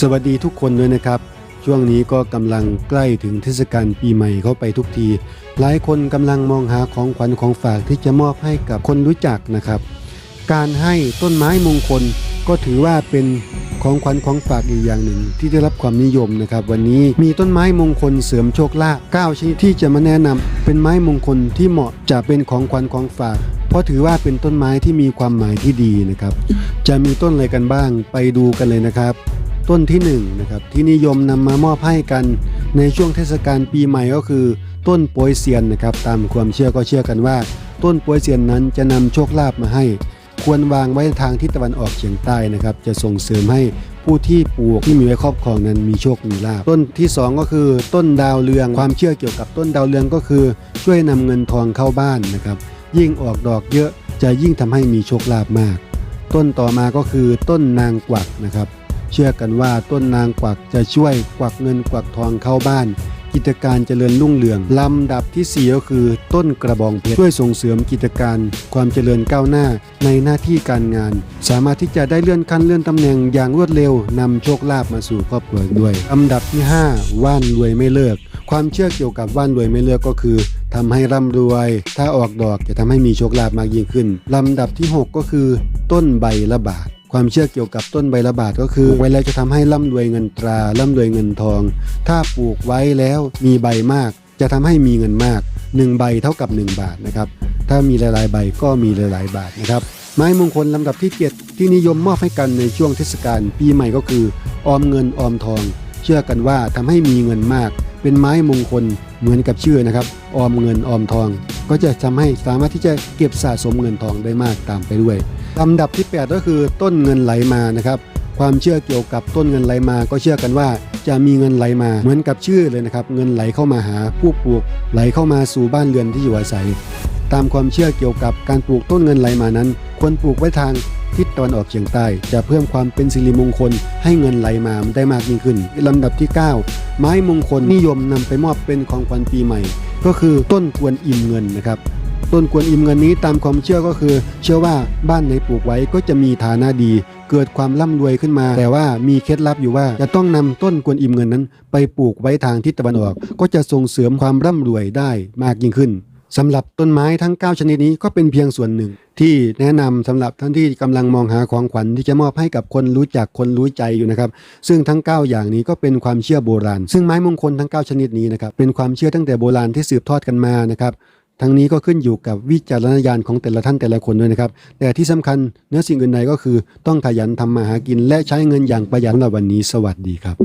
สวัสดีทุกคนด้วยนะครับ ช่วงนี้ก็กำลังใกล้ถึงเทศกาลปีใหม่เข้าไปทุกที หลายคนกำลังมองหาของขวัญของฝากที่จะมอบให้กับคนรู้จักนะครับ การให้ต้นไม้มงคลก็ถือว่าเป็นของขวัญของฝากอีกอย่างหนึ่ง ที่ได้รับความนิยมนะครับ วันนี้มีต้นไม้มงคลเสริมโชคลาภ9ชนิดที่จะมาแนะนำเป็นไม้มงคลที่เหมาะจะเป็นของขวัญของฝาก เพราะถือว่าเป็นต้นไม้ที่มีความหมายที่ดีนะครับ จะมีต้นอะไรกันบ้างไปดูกันเลยนะครับ ต้นที่1นงนะครับที่นิยมนำมามอบให้กันในช่วงเทศกาลปีใหม่ก็คือ ต้นโปยเซียนนะครับตามความเชื่อก็เชื่อกันว่า ต้นโปยเซียนนั้นจะนำโชคลาภมาให้ ควรวางไว้ทางทิศตะวันออกเฉียงใต้นะครับจะส่งเสริมให้ผู้ที่ปลูกที่มีไว้ครอบครองนั้นมีโชค มีลาภต้นที่สองก็คือต้นดาวเรืองความเชื่อเกี่ยวกับต้นดาวเรืองก็คือ ช่วยนำเงินทองเข้าบ้านนะครับยิ่งออกดอกเยอะจะยิ่งทำให้มีโชคลาภมาก ต้นต่อมาก็คือต้นนางกวักนะครับ เชื่อกันว่าต้นนางกวักจะช่วยกวักเงินกวักทองเข้าบ้าน กิจการเจริญรุ่งเรือง ลำดับที่4ก็คือ ต้นกระบองเพชรช่วยส่งเสริมกิจการ ความเจริญก้าวหน้าในหน้าที่การงาน สามารถที่จะได้เลื่อนขั้นเลื่อนตำแหน่งอย่างรวดเร็วนำโชคลาภมาสู่ครอบครัวด้วยลำดับที่ 5 ว่านรวยไม่เลิก ความเชื่อเกี่ยวกับว่านรวยไม่เลิกก็คือทำให้ร่ำรวย ถ้าออกดอกจะทำให้มีโชคลาภมากยิ่งขึ้นลำดับที่ 6 ก็คือ ต้นใบละบาท ความเชื่อเกี่ยวกับต้นใบละบาทก็คือ ไว้แล้วจะทำให้ร่ำรวยเงินตราร่ำรวยเงินทอง ถ้าปลูกไว้แล้วมีใบมาก จะทำให้มีเงินมาก 1 ใบเท่ากับ 1 บาทนะครับถ้ามีหลายๆใบก็มีหลายๆบาทนะครับไม้มงคลลำดับที่ 7 ที่นิยมมอบให้กันในช่วงเทศกาลปีใหม่ก็คือ ออมเงินออมทอง เชื่อกันว่าทำให้มีเงินมาก เป็นไม้มงคลเหมือนกับชื่อนะครับ ออมเงินออมทอง ก็จะทำให้สามารถที่จะเก็บสะสมเงินทองได้มากตามไปด้วย ลำดับที่ 8 ก็คือต้นเงินไหลมานะครับความเชื่อเกี่ยวกับต้นเงินไหลมาก็เชื่อกันว่าจะมีเงินไหลมาเหมือนกับชื่อเลยนะครับ เงินไหลเข้ามาหาผู้ปลูกไหลเข้ามาสู่บ้านเรือนที่อยู่อาศัย ตามความเชื่อเกี่ยวกับการปลูกต้นเงินไหลมานั้น ควรปลูกไว้ทางทิศตะวันออกเฉียงใต้ จะเพิ่มความเป็นสิริมงคล ให้เงินไหลมาได้มากยิ่งขึ้นลำดับที่ 9 ไม้มงคลนิยมนำไปมอบเป็นของขวัญปีใหม่ ก็คือต้นกวนอิ่มเงินนะครับ ต้นกวนอิมเงินนี้ตามความเชื่อก็คือ เชื่อว่าบ้านไหนปลูกไว้ก็จะมีฐานะดี เกิดความร่ำรวยขึ้นมา แต่ว่ามีเคล็ดลับอยู่ว่าจะต้องนำต้นกวนอิมเงินนั้น ไปปลูกไว้ทางทิศตะวันออก ก็จะส่งเสริมความร่ำรวยได้มากยิ่งขึ้นสำหรับต้นไม้ทั้ง 9 ชนิดนี้ก็เป็นเพียงส่วนหนึ่ง ที่แนะนำสำหรับท่านที่กำลังมองหาของขวัญที่จะมอบให้กับคนรู้จักคนรู้ใจอยู่นะครับ ซึ่งทั้ง 9 อย่างนี้ก็เป็นความเชื่อโบราณ ซึ่งไม้มงคลทั้ง 9 ชนิดนี้นะครับเป็นความเชื่อตั้งแต่โบราณที่สืบทอดกันมานะครับ ทั้งนี้ก็ขึ้นอยู่กับวิจารณญาณของแต่ละท่านแต่ละคนด้วยนะครับ แต่ที่สำคัญเนื้อสิ่งอื่นใดก็คือ ต้องขยันทำมาหากินและใช้เงินอย่างประหยัดสำหรับวันนี้สวัสดีครับ